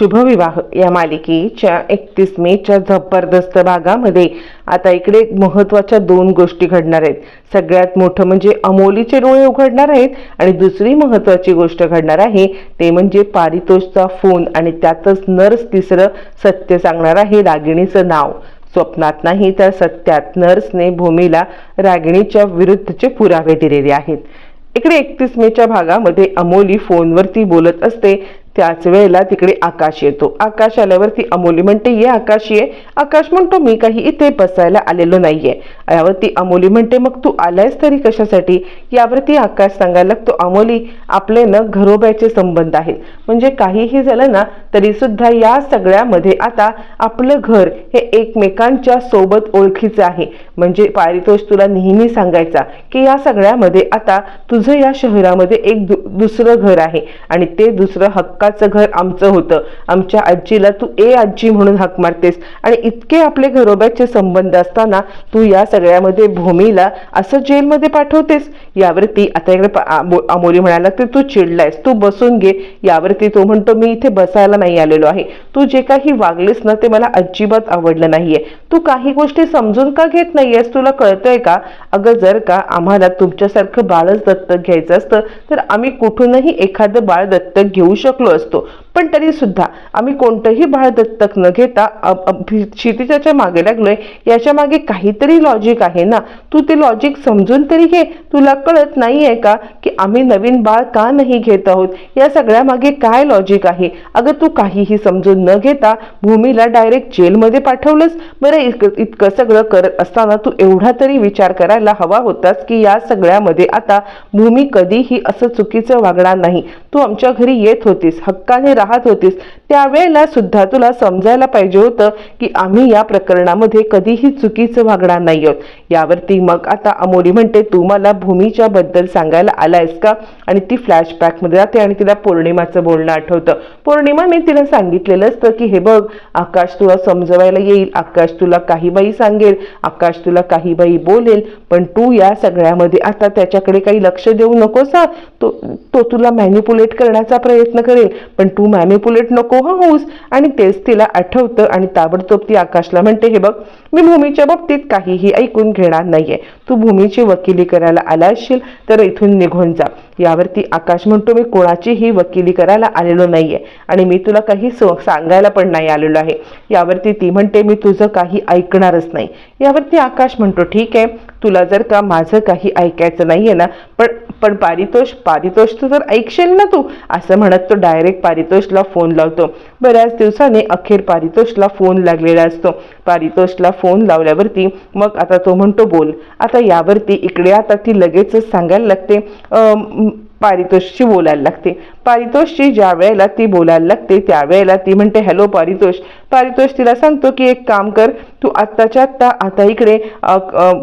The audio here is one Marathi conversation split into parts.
शुभविवाह या मालिकेच्या एकतीस मेच्या जबरदस्त भागामध्ये. आता इकडे महत्त्वाच्या दोन गोष्टी घडणार आहेत. सगळ्यात मोठं म्हणजे अमोलीचे डोळे उघडणार आहेत आणि दुसरी महत्त्वाची गोष्ट घडणार आहे ते म्हणजे पारितोषचा फोन आणि त्यातच नर्स तिसरं सत्य सांगणार आहे रागिणीचं नाव. स्वप्नात नाही तर सत्यात नर्सने भूमीला रागिणीच्या विरुद्धचे पुरावे दिलेले आहेत. इकडे एकतीस मेच्या भागामध्ये अमोली फोनवरती बोलत असते त्याच वेळेला तिकडे आकाश येतो. आकाश आल्यावरती अमोली म्हणते ये आकाश ये. आकाश म्हणतो मी काही इथे बसायला आलेलो नाहीये. यावरती अमोली म्हणते मग तू आलायस तरी कशासाठी? यावरती आकाश सांगायला लागतो अमोली आपले न घरोब्याचे संबंध आहेत. म्हणजे काहीही झालं ना तरी सुद्धा या सगळ्यामध्ये आता आपलं घर हे एकमेकांच्या सोबत ओळखीचं आहे. म्हणजे पारितोष तुला नेहमी सांगायचा की या सगळ्यामध्ये आता तुझं या शहरामध्ये एक दु- दुसरं घर आहे. आणि ते दुसरं हक्काचं घर आमचं होतं. आमच्या आजीला तू ए आजी म्हणून हाक मारतेस. आणि इतके आपले घरोब्याचे संबंध असताना तू या सगळ्यामध्ये भूमीला असं जेलमध्ये पाठवतेस. यावरती आता इकडे अमोली म्हणाला की तू चिडलायस तू बसून घे. यावरती तो म्हणतो मी इथे बसायला नाही आलेलो आहे. तू जे काही वागलीस ना ते मला अजिबात आवडलं नाहीये. तू काही गोष्टी समजून का घेत नाहीयेस? तुला कळतंय का? अगं जर का आम्हाला तुमच्यासारखं बाळच दत्तक घ्यायचं असतं तर आम्ही कुठूनही एखादं बाळ दत्तक घेऊ शकलो असतो. पण तरी सुद्धा आम्ही कोणतंही बाळ दत्तक न घेता क्षितिजाच्या मागे लागलोय याच्या मागे काहीतरी लॉजिक आहे ना? तू ते लॉजिक समजून तरी घे. तुला कळत नाही आहे का की आम्ही नवीन बाळ का नाही घेत आहोत? या सगळ्या मागे काय लॉजिक आहे? अगं तू काहीही समजून न घेता भूमीला डायरेक्ट जेलमध्ये पाठवलंस. बरं इतकं इतकं सगळं करत असताना तू एवढा तरी विचार करायला हवा होतास की या सगळ्यामध्ये आता भूमी कधीही असं चुकीचं वागणार नाही. तू आमच्या घरी येत होतीस. हक्काने राहत होतीस. त्यावेळेला सुद्धा तुला समजायला पाहिजे होतं की आम्ही या प्रकरणामध्ये कधीही चुकीचं वागणार नाही आहोत. यावरती मग आता अमोली म्हणते तू मला भूमीच्या बद्दल सांगायला आलायस का? आणि ती फ्लॅशबॅकमध्ये जाते आणि तिला पौर्णिमाचं बोलणं आठवतं. पौर्णिमाने तिला सांगितलेलं असतं की हे बघ आकाश तुला समजवायला येईल. आकाश तुला काही बाई सांगेल. आकाश तुला काही बाई बोलेल. पण तू या सगळ्यामध्ये आता त्याच्याकडे काही लक्ष देऊ नकोस हा. तो तो तुला मॅनिपुलेट करण्याचा प्रयत्न करेल पण तू मॅनिपुलेट नको हा होऊस. आणि तेच तिला आठवतं आणि ताबडतोब ती आकाशला म्हणते हे बघ मी भूमीच्या बाबतीत काहीही ऐकून घेणार नाहीये. तू भूमीची वकिली करायला आला असशील तर इथून निघून जा. यावरती आकाश म्हणतो मी कोणाचीही वकिली करायला आलेलो नाहीये आणि मी तुला काही सांगायला पण नाही आलेलो आहे. यावरती ती म्हणते मी तुझं काही ऐकणारच नाही. यावरती आकाश म्हणतो ठीक आहे तुला जर का माझं काही ऐकायचं नाही आहे ना पण पण पारितोष पारितोष तू तर ऐकशील ना तू असं म्हणत तो डायरेक्ट पारितोषला फोन लावतो. बऱ्याच दिवसाने अखेर पारितोषला फोन लागलेला असतो. पारितोषला फोन लावल्यावरती मग आता तो म्हणतो बोल आता यावरती इकडे आता ती लगेचच सांगायला लागते. पारितोषशी बोलायला लागते. पारितोषची ज्या वेळेला ती बोलायला लागते त्यावेळेला ती म्हणते हॅलो पारितोष. पारितोष तिला सांगतो की एक काम कर तू आत्ताच्या आत्ता आता इकडे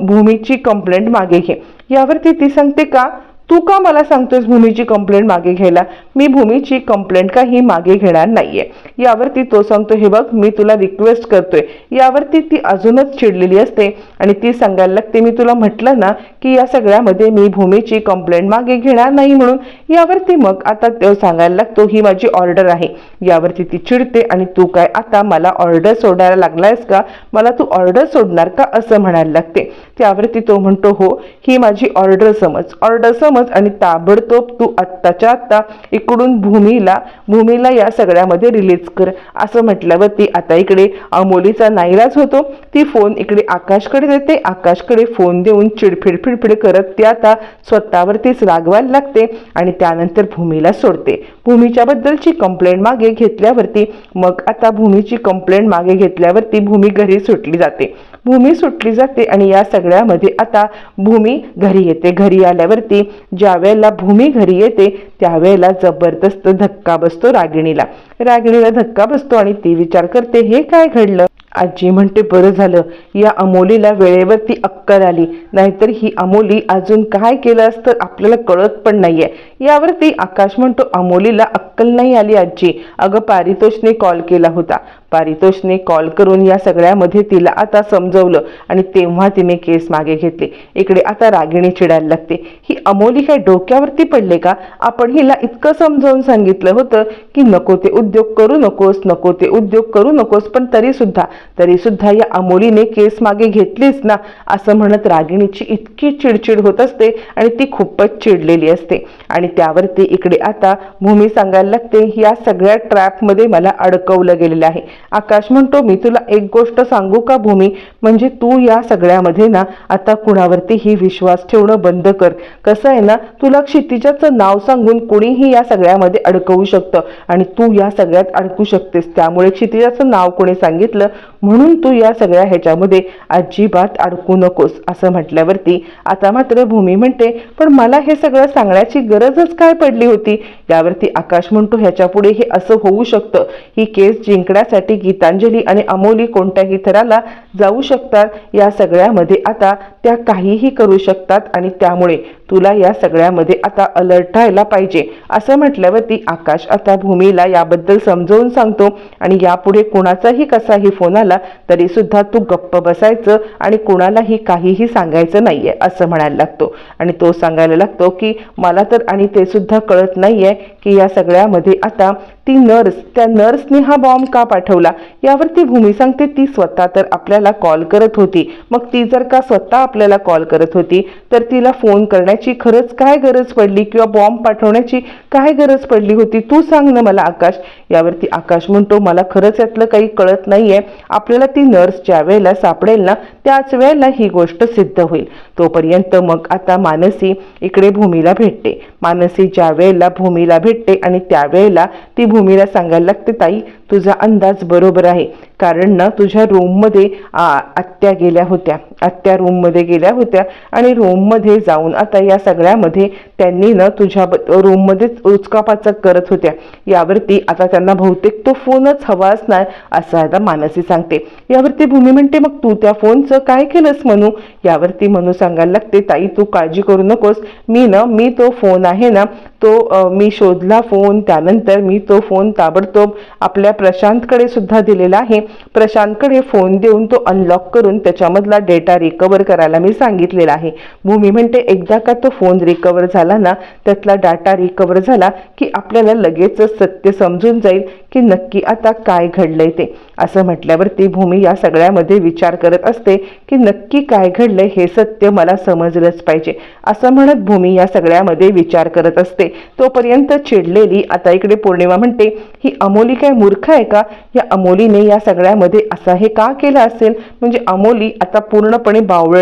भूमीची कंप्लेंट मागे घे. यावरती ती सांगते का तू का मला सांगतोस भूमीची कंप्लेंट मागे घ्यायला? मी भूमीची कंप्लेंट काही मागे घेणार नाहीये. यावरती तो सांगतो हे बघ मी तुला रिक्वेस्ट करतोय. यावरती ती अजूनच चिडलेली असते आणि ती सांगायला लागते मी तुला म्हटलं ना की या सगळ्यामध्ये मी भूमीची कंप्लेंट मागे घेणार नाही म्हणून. यावरती मग आता तो सांगायला लागतो ही माझी ऑर्डर आहे. यावरती ती चिडते आणि तू काय आता मला ऑर्डर सोडायला लागलायस का? मला तू ऑर्डर सोडणार का? असं म्हणायला लागते. त्यावरती तो म्हणतो हो ही माझी ऑर्डर समज. ऑर्डर समज आणि ताबडतोब तू आत्ताच्या आत्ता इकडून भूमीला भूमीला या सगळ्यामध्ये रिलीज कर. असं म्हटल्यावरती आता इकडे अमोलीचा नाईलाज होतो. ती फोन इकडे आकाशकडे देते. आकाशकडे फोन देऊन चिडफिड फिडफिड करत ती आता स्वतःवरतीच रागवायला लागते आणि त्यानंतर भूमीला सोडते. भूमीच्या बद्दलची कंप्लेंट मागे घेतल्यावरती मग आता भूमीची कंप्लेंट मागे घेतल्यावरती भूमी घरी सुटली जाते. भूमी सुटली जाते आणि या सगळ्यामध्ये आता भूमी घरी येते. घरी आल्यावरती ज्या वेळेला भूमी घरी येते त्यावेळेला जबरदस्त धक्का बसतो रागिणीला. रागिणीला धक्का बसतो आणि ती विचार करते हे काय घडलं? आजी म्हणते बरं झालं. या अमोलीला वेळेवरती अक्कल आली. नाहीतर ही अमोली अजून काय केलं असतं आपल्याला कळत पण नाहीये. यावरती आकाश म्हणतो अमोलीला अक्कल नाही आली आजी. अगं पारितोषने कॉल केला होता. पारितोषने कॉल करून या सगळ्यामध्ये तिला आता समजवलं आणि तेव्हा तिने केस मागे घेतले. इकडे आता रागिणी चिडायला लागते. ही अमोली काय डोक्यावरती पडले का? आपण हिला इतकं समजावून सांगितलं होतं की नको ते उद्योग करू नकोस नको ते उद्योग करू नकोस पण तरी सुद्धा तरी सुद्धा या अमोलीने केस मागे घेतलीच ना असं म्हणत रागिणीची इतकी चिडचिड होत असते आणि ती खूपच चिडलेली असते. आणि त्यावरती इकडे आता भूमी सांगायला लागते या सगळ्या ट्रॅपमध्ये मला अडकवलं गेलेलं आहे. आकाश म्हणतो मी तुला एक गोष्ट सांगू का भूमी? म्हणजे तू या सगळ्यामध्ये ना आता कुणावरतीही विश्वास ठेवणं बंद कर. कसं आहे ना तुला क्षितिजाचं नाव सांगून कुणीही या सगळ्यामध्ये अडकवू शकतं आणि तू या सगळ्यात अडकू शकतेस. त्यामुळे क्षितिजाचं नाव कोणी सांगितलं? म्हणून तू या सगळ्या ह्याच्यामध्ये अजिबात अडकू नकोस असं म्हटल्यावरती आता मात्र भूमी म्हणते पण मला हे सगळं सांगण्याची गरजच काय पडली होती? यावरती आकाश म्हणतो ह्याच्या पुढे हे असं होऊ शकतं. ही केस जिंकण्यासाठी गीतांजली आणि अमोली कोणत्याही थराला जाऊ शकतात या सगळ्यामध्ये. आता त्या काहीही करू शकतात आणि त्यामुळे तुला या सगळ्यामध्ये आता अलर्ट राहायला पाहिजे. असं म्हटल्यावरती आकाश आता भूमीला याबद्दल समजावून सांगतो आणि यापुढे कुणाचाही कसाही फोन आला तरी सुद्धा तू गप्प बसायचं आणि कुणालाही काहीही सांगायचं नाहीये असं म्हणायला लागतो. आणि तो सांगायला लागतो की मला तर आणि ते सुद्धा कळत नाहीये की या सगळ्यामध्ये आता ती नर्स त्या नर्सने हा बॉम्ब का पाठवला? यावरती भूमी सांगते ती स्वतः तर आपल्याला कॉल करत होती. मग ती जर का स्वतः आपल्याला कॉल करत होती तर तिला फोन करण्याची खरंच काय गरज पडली किंवा बॉम्ब पाठवण्याची काय गरज पडली होती? तू सांग ना मला आकाश. यावरती आकाश म्हणतो मला खरंच यातलं काही कळत नाहीये. आपल्याला ती नर्स ज्या वेळेला सापडेल ना त्याच वेळेला ही गोष्ट सिद्ध होईल. तोपर्यंत मग आता मानसी इकडे भूमीला भेटते. मानसी ज्या वेळेला भूमीला भेटते आणि त्यावेळेला ती भूमीला सांगायला लागते ताई तुझा अंदाज बरोबर आहे. कारण ना तुझ्या रूममध्ये आत्या गेल्या होत्या. आत्या रूममध्ये गेल्या होत्या आणि रूममध्ये जाऊन आता या सगळ्यामध्ये त्यांनी ना तुझ्या रूममध्येच उचकापाचक करत होत्या. यावरती आता त्यांना बहुतेक तो फोनच हवा असणार असं आता मानसी सांगते. यावरती भूमी म्हणते मग तू त्या फोनचं काय केलंस म्हणू? यावरती म्हणू सांगायला लागते ताई तू काळजी करू नकोस. मी ना मी तो फोन आहे ना तो मी शोधला फोन. त्यानंतर मी तो फोन ताबडतोब आपल्या प्रशांतकडे सुद्धा दिलेला आहे. प्रशांतकडे फोन देऊन तो अनलॉक करून त्याच्यामधला डेटा रिकवर करायला मी सांगितलेला आहे. भूमी म्हणते एकदा का तो फोन रिकवर झाला ना त्यातला डाटा रिकवर झाला की आपल्याला लगेचच सत्य समजून जाईल की नक्की आता काय घडलंय ते. असं म्हटल्यावरती भूमी या सगळ्यामध्ये विचार करत असते की नक्की काय घडलंय हे सत्य मला समजलंच पाहिजे. असं म्हणत भूमी या सगळ्यामध्ये विचार करत असते. तोपर्यंत चिडलेली आता इकडे पौर्णिमा म्हणते ही अमोली काय मूर्ख आहे का? या अमोलीने या सगळ्यामध्ये असा हे का केलं असेल? म्हणजे अमोली आता पूर्णपणे बावळ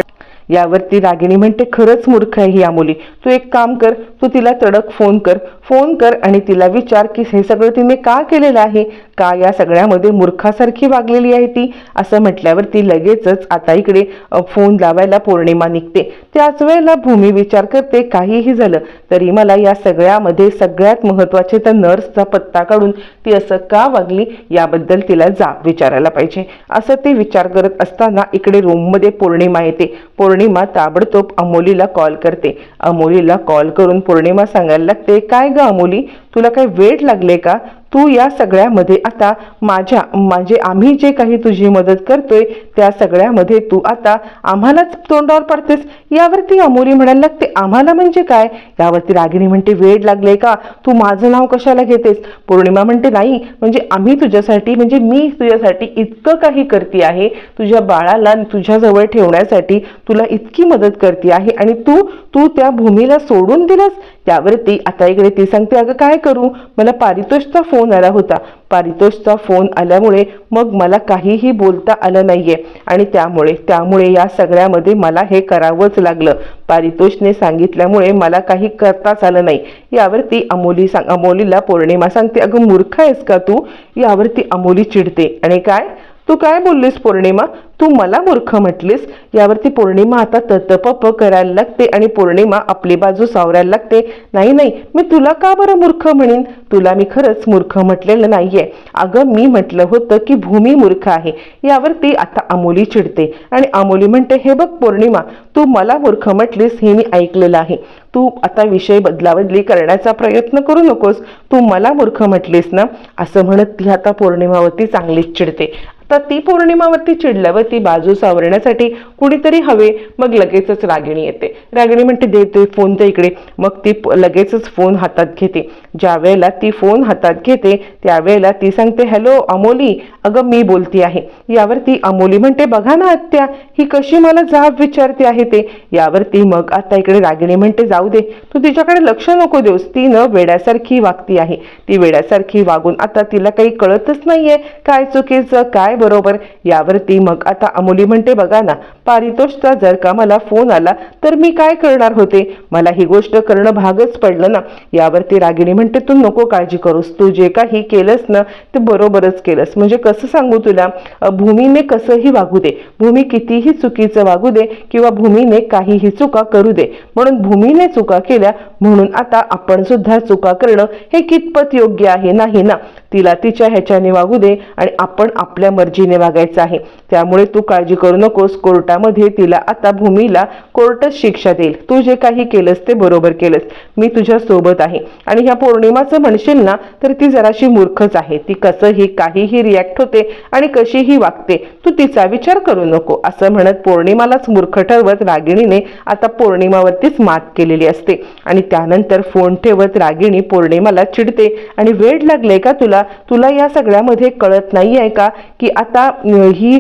यावरती रागिणी म्हणते खरंच मूर्ख आहे ही मुली तू एक काम कर तू तिला तडक फोन कर. फोन कर आणि तिला विचार की हे सगळं तिने का केलेलं आहे? का या सगळ्यामध्ये मूर्खासारखी वागलेली आहे ती? असं म्हटल्यावर ती लगेचच आता इकडे फोन लावायला पौर्णिमा निघते. त्याच वेळेला भूमी विचार करते काहीही झालं तरी मला या सगळ्यामध्ये सगळ्यात महत्त्वाचे तर नर्सचा पत्ता काढून ती असं का वागली याबद्दल तिला जाब विचारायला पाहिजे. असं ते विचार करत असताना इकडे रूममध्ये पौर्णिमा येते. पौर्णिमा ताबडतोब अमोलीला कॉल करते. अमोलीला कॉल करून पौर्णिमा सांगायला लागते काय ग अमोली? तुला काही वेळ लागले का? तू या सगळ्यामध्ये आता माझ्या म्हणजे आम्ही जे काही तुझी मदत करतोय त्या सगळ्यामध्ये तू आता आम्हालाच तोंडावर पडतेस. यावरती अमोली म्हणायला लागते आम्हाला म्हणजे काय? यावरती रागिणी म्हणते वेळ लागले का? तू माझं नाव कशाला घेतेस? पौर्णिमा म्हणते नाही म्हणजे आम्ही तुझ्यासाठी म्हणजे मी तुझ्यासाठी इतकं काही करते आहे. तुझ्या बाळाला तुझ्याजवळ ठेवण्यासाठी तुला इतकी मदत करते आहे आणि तू तू त्या भूमीला सोडून दिलंस. त्यावरती आता इकडे ती सांगते अगं काय करू? मला पारितोषचा फोन आला होता. पारितोषचा फोन आल्यामुळे मग मला काहीही बोलता आलं नाहीये. आणि त्यामुळे त्यामुळे या सगळ्यामध्ये मला हे करावंच लागलं. पारितोषने सांगितल्यामुळे मला काही करताच आलं नाही. यावरती अमोली सांग अमोलीला पौर्णिमा सांगते. अगं मूर्ख आहेस का तू? यावरती अमोली चिडते. आणि काय? तू काय बोललीस पौर्णिमा? तू मला मूर्ख म्हटलीस. यावरती पौर्णिमा आता ततपप करायला लागते आणि पौर्णिमा आपली बाजू सावरायला लागते. नाही नाही मी तुला का बरं मूर्ख म्हणेन? तुला मी खरंच मूर्ख म्हटलेलं नाहीये. अगं मी म्हटलं होतं की भूमी मूर्ख आहे. यावरती आता अमोली चिडते. आणि अमोली म्हणते हे बघ पौर्णिमा तू मला मूर्ख म्हटलीस हे मी ऐकलेलं आहे. तू आता विषय बदलाबदली करण्याचा प्रयत्न करू नकोस. तू मला मूर्ख म्हटलीस ना? असं म्हणत ती आता पौर्णिमावरती चांगलीच चिडते. तर ती पौर्णिमावरती चिडल्यावर ती बाजू सावरण्यासाठी कुणीतरी हवे मग लगेचच रागिणी येते. रागिणी म्हणते दे ते फोन तर इकडे. मग ती प- लगेचच फोन हातात घेते. ज्या वेळेला ती फोन हातात घेते त्यावेळेला ती सांगते हॅलो अमोली अगं मी बोलती आहे. यावरती अमोली म्हणते बघा ना आत्या ही कशी मला जाब विचारते आहे ते. यावरती मग आता इकडे रागिणी म्हणते जाऊ दे तू तिच्याकडे लक्ष नको देऊस ती न वेड्यासारखी वागती आहे. ती वेड्यासारखी वागून आता तिला काही कळतच नाहीये काय चुकीचं काय बरोबर? यावरती मग आता अमोली म्हणते बघा ना पारितोषचा जर का मला फोन आला तर मी काय करणार होते? मला ही गोष्ट करणं भागच पडलं ना. यावरती रागिणी म्हणते तू नको काळजी करूस. तू जे काही केलंस ना ते बरोबरच केलंस. म्हणजे कसं सांगू तुला? भूमीने कसंही वागू दे. भूमी कितीही चुकीचं वागू दे किंवा भूमीने काहीही चुका करू दे. म्हणून भूमीने चुका केल्या म्हणून आता आपण सुद्धा चुका करणं हे कितपत योग्य आहे? नाही ना. तिला तिच्या ह्याच्याने वागू दे आणि आपण आपल्या मर्जीने वागायचं आहे. त्यामुळे तू काळजी करू नकोस. कोर्टात काळामध्ये तिला आता भूमीला कोर्टच शिक्षा देईल. तू जे काही केलंस ते बरोबर केलंस. मी तुझ्या सोबत आहे. आणि ह्या पौर्णिमाचं म्हणशील ना तर ती जराशी मूर्खच आहे. ती कसंही काहीही रिॲक्ट होते आणि कशीही वागते. तू तिचा विचार करू नको. असं म्हणत पौर्णिमालाच मूर्ख ठरवत रागिणीने आता पौर्णिमावरतीच मात केलेली असते. आणि त्यानंतर फोन ठेवत रागिणी पौर्णिमाला चिडते. आणि वेळ लागले का तुला? तुला या सगळ्यामध्ये कळत नाही आहे का की आता ही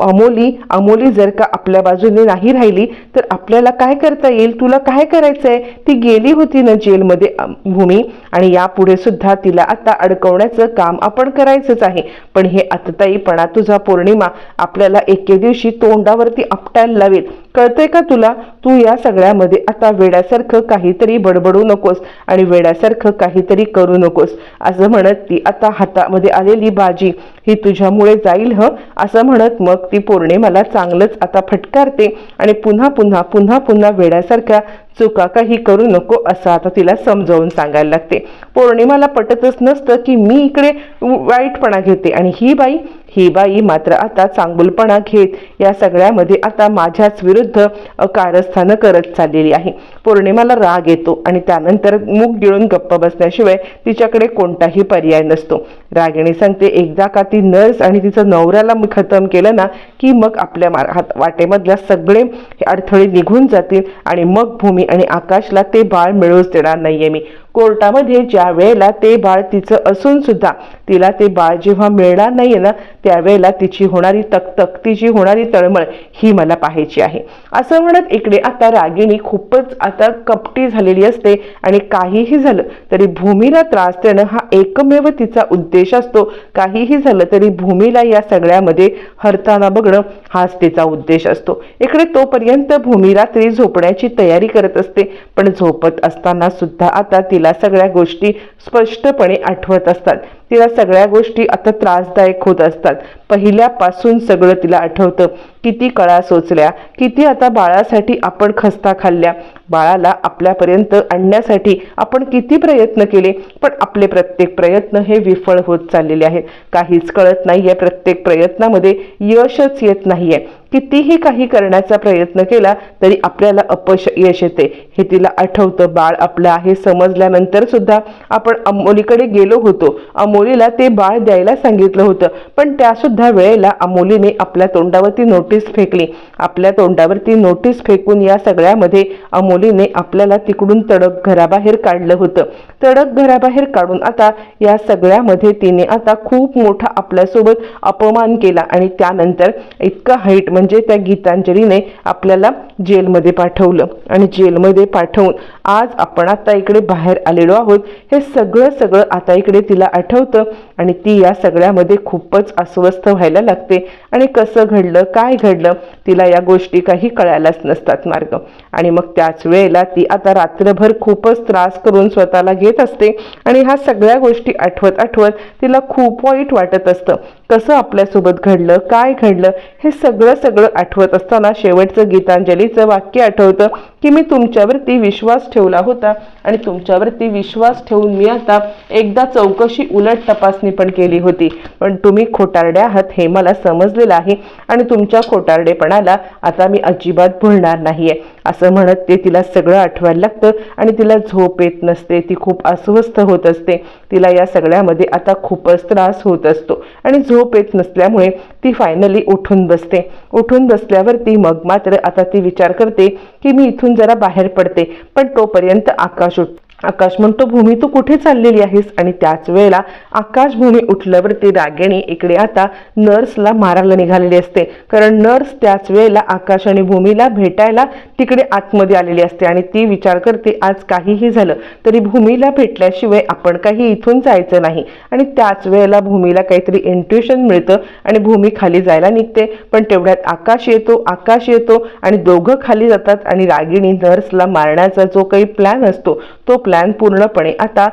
अमोली अमोली जर का आपल्या बाजूने नाही राहिली तर आपल्याला काय करता येईल? तुला काय करायचंय? ती गेली होती ना जेलमध्ये भूमी. आणि यापुढे सुद्धा तिला आता अडकवण्याचं काम आपण करायचंच आहे. पण हे आतताईपणा तुझा पौर्णिमा आपल्याला एके दिवशी तोंडावरती आपटायला लावेल कळतंय का तुला? तू या सगळ्यामध्ये आता वेड्यासारखं काहीतरी बडबडू नकोस आणि वेड्यासारखं काहीतरी करू नकोस. असं म्हणत ती आता हातामध्ये आलेली बाजी ही तुझ्यामुळे जाईल ह? असं म्हणत मग ती पौर्णिमाला चांगलंच आता फटकारते आणि पुन्हा पुन्हा पुन्हा पुन्हा वेड्यासारख्या चुका काही करू नको असं आता तिला समजावून सांगायला लागते. पौर्णिमाला पटतच नसतं की मी इकडे वाईटपणा घेते. आणि ही बाई ही बाई मात्र आता चांगुलपणा घेत या सगळ्यामध्ये आता माझ्याच विरुद्ध कारस्थानं करत चाललेली आहे. पौर्णिमाला राग येतो आणि त्यानंतर मूक गिळून गप्प बसण्याशिवाय तिच्याकडे कोणताही पर्याय नसतो. रागिणी सांगते एकदा का ती नर्स आणि तिचं नवऱ्याला खतम केलं ना की मग आपल्या मार हात वाटेमधल्या सगळे हे अडथळे निघून जातील आणि मग भूमी आणि आकाशला ते बाळ मिळूच देणार नाहीये मी. कोर्टामध्ये ज्या वेळेला ते बाळ तिचं असून सुद्धा तिला ते बाळ जेव्हा मिळणार नाहीये ना त्यावेळेला तिची होणारी तकतक तिची होणारी तळमळ ही मला पाहायची आहे. असं म्हणत इकडे आता रागिणी खूपच आता कपटी झालेली असते आणि काहीही झालं तरी भूमीला त्रास देणं हा एकमेव तिचा उद्देश असतो. काहीही झालं तरी भूमीला या सगळ्यामध्ये हरताना बघणं हाच तिचा उद्देश असतो. इकडे तोपर्यंत भूमी रात्री झोपण्याची तयारी करत असते पण झोपत असताना सुद्धा आता तिला सगळ्या गोष्टी स्पष्टपणे आठवत असतात. तिला सगळ्या गोष्टी आता त्रासदायक होत असतात. पहिल्यापासून सगळं तिला आठवतं. किती कळा सोचल्या किती आता बाळासाठी आपण खस्ता खाल्ल्या. बाळाला आपल्यापर्यंत आणण्यासाठी आपण किती प्रयत्न केले पण आपले प्रत्येक प्रयत्न हे विफळ होत चाललेले आहेत. काहीच कळत नाही आहे प्रत्येक प्रयत्नामध्ये यशच येत नाही आहे कितीही काही करण्याचा प्रयत्न केला तरी आपल्याला अपश यश येते. हे तिला आठवतं. बाळ आपलं आहे समजल्यानंतर सुद्धा आपण अमोलीकडे गेलो होतो. अमोलीला ते बाळ द्यायला सांगितलं होतं. पण त्या सुद्धा वेळेला अमोलीने आपल्या तोंडावरती नोटीस फेकली. आपल्या तोंडावरती नोटीस फेकून या सगळ्यामध्ये अमोलीने आपल्याला तिकडून तडक घराबाहेर काढलं होतं. तडक घराबाहेर काढून आता या सगळ्यामध्ये तिने आता खूप मोठा आपल्यासोबत अपमान केला आणि त्यानंतर इतकं हाईट म्हणजे त्या गीतांजलीने आपल्याला जेलमध्ये पाठवलं. आणि जेलमध्ये पाठवून आज आपण आता इकडे बाहेर आलेलो आहोत. हे सगळं सगळं आता इकडे तिला आठवतं आणि ती या सगळ्यामध्ये खूपच अस्वस्थ अस्वस्थ व्हायला लागते. आणि कसं घडलं काय घडलं तिला या गोष्टी काही कळायलाच नसतात मार्ग. आणि मग त्याच वेळेला ती आता रात्रभर खूपच त्रास करून स्वतःला घेत असते. आणि ह्या सगळ्या गोष्टी आठवत आठवत तिला खूप वाईट वाटत असतं. कसं आपल्यासोबत घडलं काय घडलं हे सगळं सगळं आठवत असताना शेवटचं गीतांजलीचं वाक्य आठवतं की मी तुमच्यावरती विश्वास ठेवला होता. आणि तुमच्यावरती विश्वास ठेवून मी आता एकदा चौकशी उलट तपासणी पण केली होती. पण तुम्ही खोटारड्या आहात हे मला समजलेलं आहे आणि तुमच्या खोटारडेपणाला आता मी अजिबात भुलणार नाहीये. असं म्हणत ते तिला सगळं आठवायला लागतं आणि तिला झोप येत नसते. ती खूप अस्वस्थ होत असते. तिला या सगळ्यामध्ये आता खूपच त्रास होत असतो आणि झोप येत नसल्यामुळे ती फायनली उठून बसते. उठून बसल्यावरती मग मात्र आता ती विचार करते की मी इथून जरा बाहेर पडते पण तोपर्यंत आकाश उठ आकाश म्हणतो भूमी तू कुठे चाललेली आहेस? आणि त्याच वेळेला आकाशभूमी उठल्यावरती रागिणी इकडे आता नर्सला मारायला निघालेली असते. कारण नर्स त्याच वेळेला आकाश आणि भूमीला भेटायला तिकडे आतमध्ये आलेली असते आणि ती विचार करते आज काहीही झालं तरी भूमीला भेटल्याशिवाय आपण काही इथून जायचं नाही. आणि त्याच वेळेला भूमीला काहीतरी इंट्युशन मिळतं आणि भूमी खाली जायला निघते. पण तेवढ्यात आकाश येतो आकाश येतो आणि दोघं खाली जातात आणि रागिणी नर्सला मारण्याचा जो काही प्लॅन असतो तो प्लॅन पूर्णपणे आता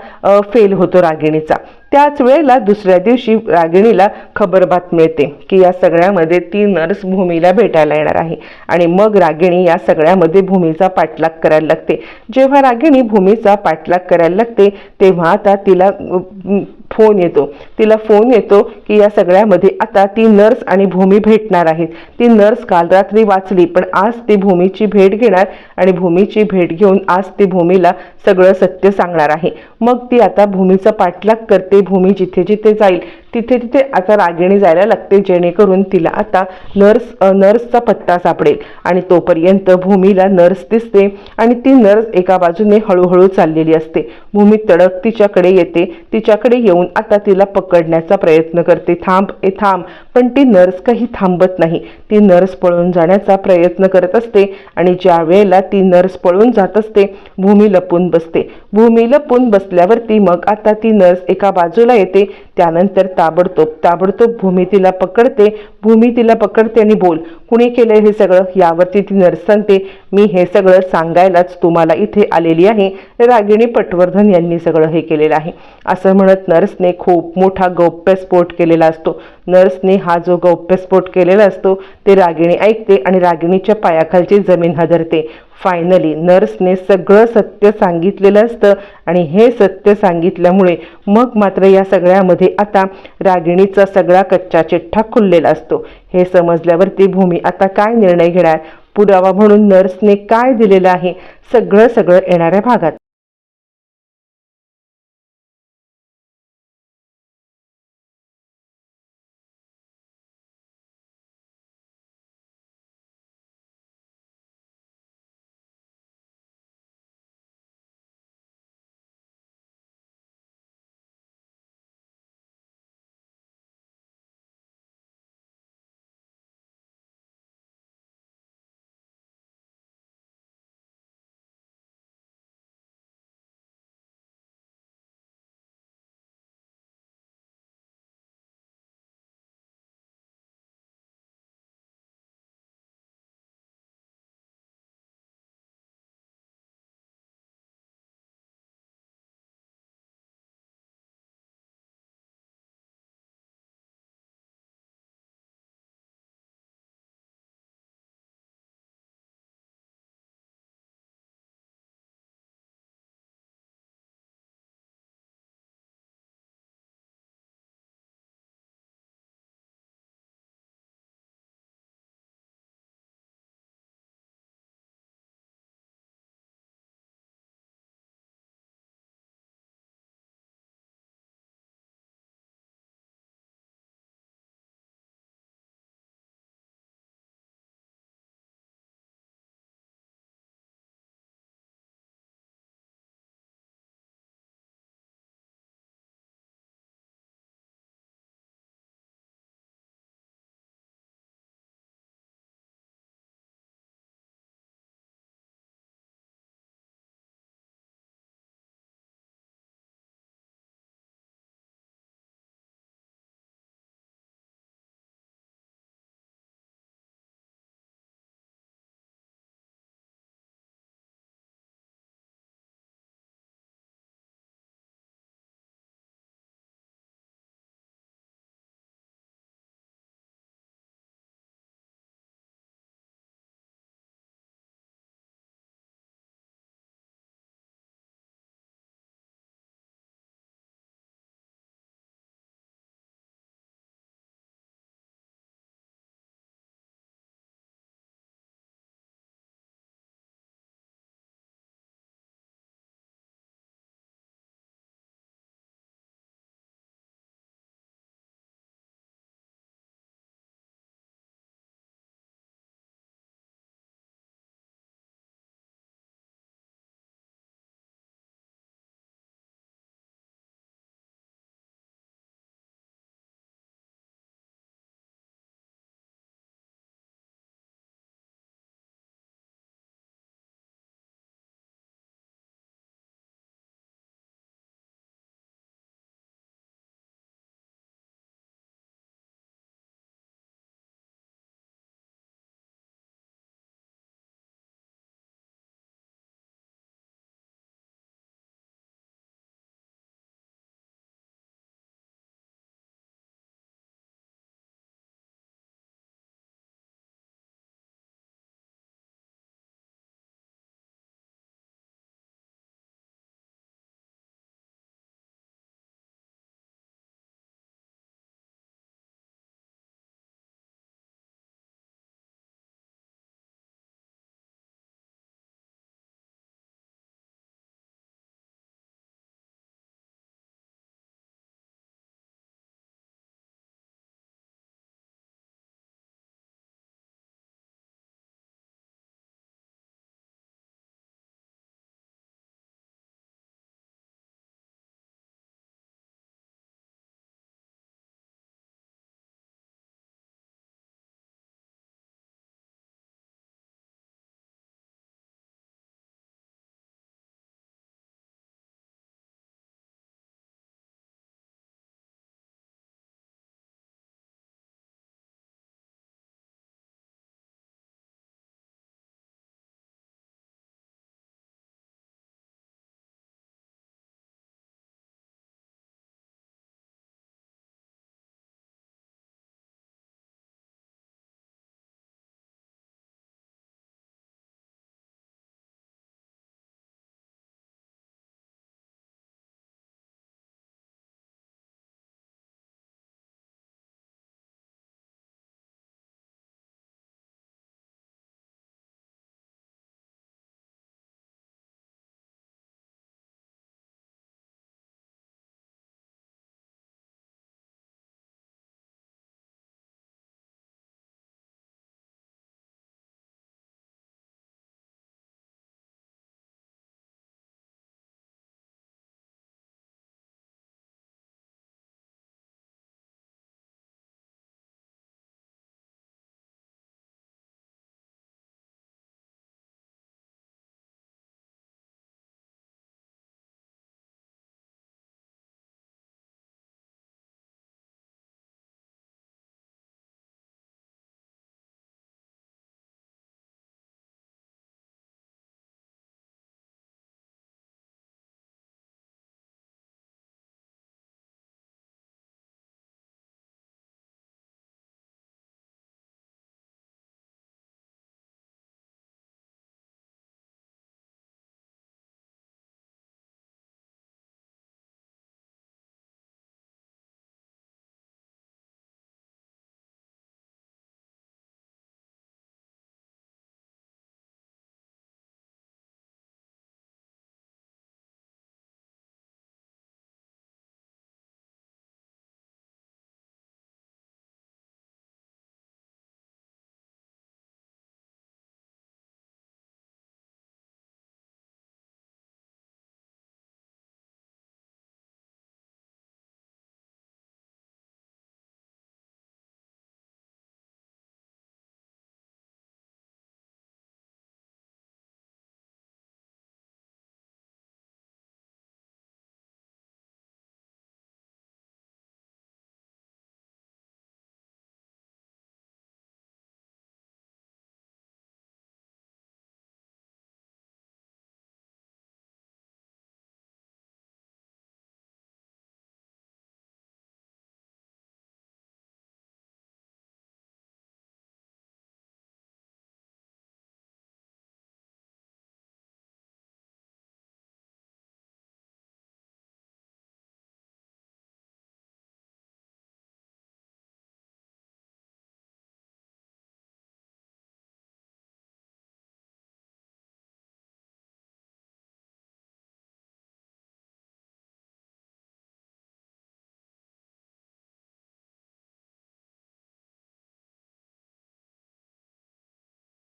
फेल होतो रागिणीचा. त्याच वेळेला दुसऱ्या दिवशी रागिणीला खबरबात मिळते की या सगळ्यामध्ये ती नर्स भूमीला भेटायला येणार आहे आणि मग रागिणी या सगळ्यामध्ये भूमीचा पाठलाग करायला लागते. जेव्हा रागिणी भूमीचा पाठलाग करायला लागते तेव्हा आता तिला फोन येतो. तिला फोन येतो की या सगळ्यामध्ये आता ती नर्स आणि भूमी भेटणार आहेत. ती नर्स काल रात्री वाचली पण आज ती भूमीची भेट घेणार आणि भूमीची भेट घेऊन आज ती भूमीला सगळं सत्य सांगणार आहे. मग ती आता भूमीचा पाठलाग करते भूमी जिथे जिथे जाईल तिथे तिथे आता रागिणी जायला लागते जेणेकरून तिला आता नर्स नर्सचा पत्ता सापडेल. आणि तोपर्यंत भूमीला नर्स दिसते आणि ती नर्स एका बाजूने हळूहळू चाललेली असते. भूमी तडक तिच्याकडे येते तिच्याकडे येऊन आता तिला पकडण्याचा प्रयत्न करते. थांब ए थांब. पण ती नर्स काही थांबत नाही. ती नर्स पळून जाण्याचा प्रयत्न करत असते आणि ज्या वेळेला ती नर्स पळून जात असते भूमी लपून बसते. भूमी लपून बसल्यावरती मग आता ती नर्स एका बाजूला येते. त्यानंतर ताबडतोब ताबडतोब भूमी तिला पकडते भूमी तिला पकडते आणि बोल कुणी केलंय हे सगळं? यावरती ती नर्स सांगते मी हे सगळं सांगायलाच तुम्हाला इथे आलेली आहे. रागिणी पटवर्धन यांनी सगळं हे केलेलं आहे. असं म्हणत नर्सने खूप मोठा गौप्यस्फोट केलेला असतो. नर्सने हा जो गौप्यस्फोट केलेला असतो ते रागिणी ऐकते आणि रागिणीच्या पायाखालची जमीन हदरते. फायनली नर्सने सगळं सत्य सांगितलेलं असतं आणि हे सत्य सांगितल्यामुळे मग मात्र या सगळ्यामध्ये आता रागिणीचा सगळा कच्चा चिठ्ठा खुललेला असतो. हे समजल्यावरती भूमी आता काय निर्णय घेणार? पुरावा म्हणून नर्सने काय दिलेलं आहे? सगळं सगळं येणाऱ्या भागात.